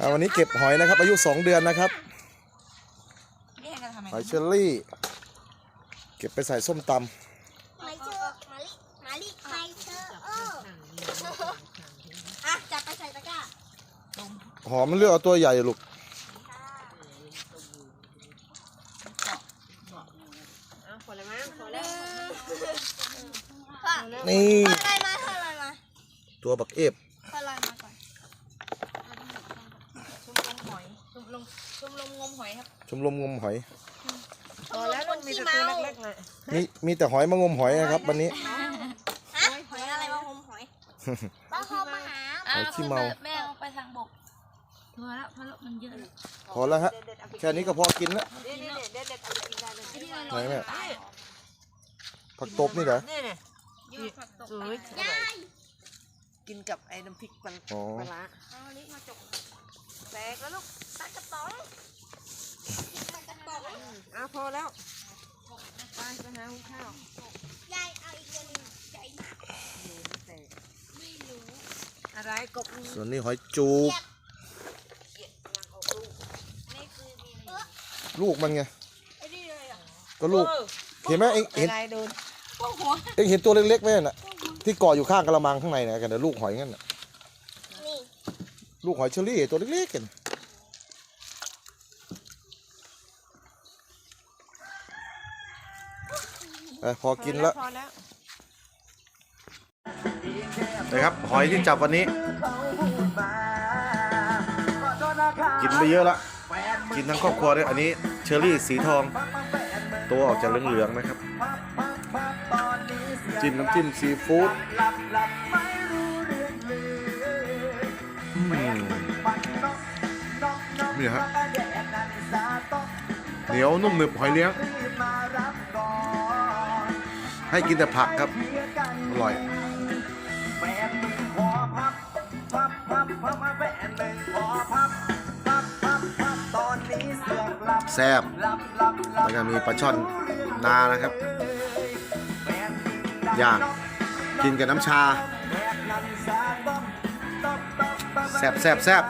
อ่าวันนี้เก็บหอยนะครับ อายุ 2 เดือนนะครับเรียกกันทำไมหอยเชอรี่ เก็บไปใส่ส้มตไม่เชอร์มาลิมาลิไม่เชอร์เอออะจับไปใส่ตะกร้าำหอมเลือกเอาตัวใหญ่ลูกเอาพอแล้วมั้งพอแล้วพ่อนี่พ่อลอยมาพ่อลอยมาตัวบักเอฟ พ่อลอยมาก่อน ชุมลมหอยชุม ลมชุมลมงมหอยครับชมรมงมหอย พอแล้วลูกมีแต่ตัวเล็กๆเลยมีมีแต่หอยมางมหอยนะครับวันนี้ ฮะหอยอะไรมาหมหอยปลาหอมมาหาหอยขี้เมา แม่เอาไปทางบกพอแล้วเพราะมันเยอะแล้วพอแล้วฮะแค่นี้ก็พอกินแล้วนี่นี่เด็ดเด็ดเอาไปกินได้เลยไหนแม่ผักตบนี่เหรอนี่เนี่ยสวยกินกับไอ้น้ำพริกปลาอ๋อปลาร้าเอาลิ้นมาจกแต กแล้วลูกปลากระป๋องปลากระป๋องเอาพอแล้วไปไปหาหุงข้าวยายเอาอีกตัวหนึงใหญ่แตกอะไรกบส่วนนี้หอยจูบไม่คือมีลูกมันไง ไอ้นี่เลยอะก็ลูก เห็นไหมเอ็งเห็นอะไรโดนเอ็งเห็นตัวเล็กๆไหมน่ะ ที่เกาะอยู่ข้างกระมังข้างในนะกันแต่ลูกหอยงั้นน่ะนี่ ลูกหอยเชอรี่ตัวเล็กๆกันเอ้ยพอกินแล้วพอแล้วนะครับ หอยที่จับวันนี้ กินไปเยอะละกินทั้งครอบครัวด้วยอันนี้เชอรี่สีทอง ตัวออกจะเหลืองๆนะครับ จิ้มน้ำจิ้มซีฟู้ด นี่ฮะเหนียวนุ่มหนึบหอยเลี้ยง ให้กินแต่ผักครับ อร่อยแซ่บแล้วก็มีปลาช่อนนานะครับ อย่างกินกับน้ำชา แซ่บแซ่บแซ่บ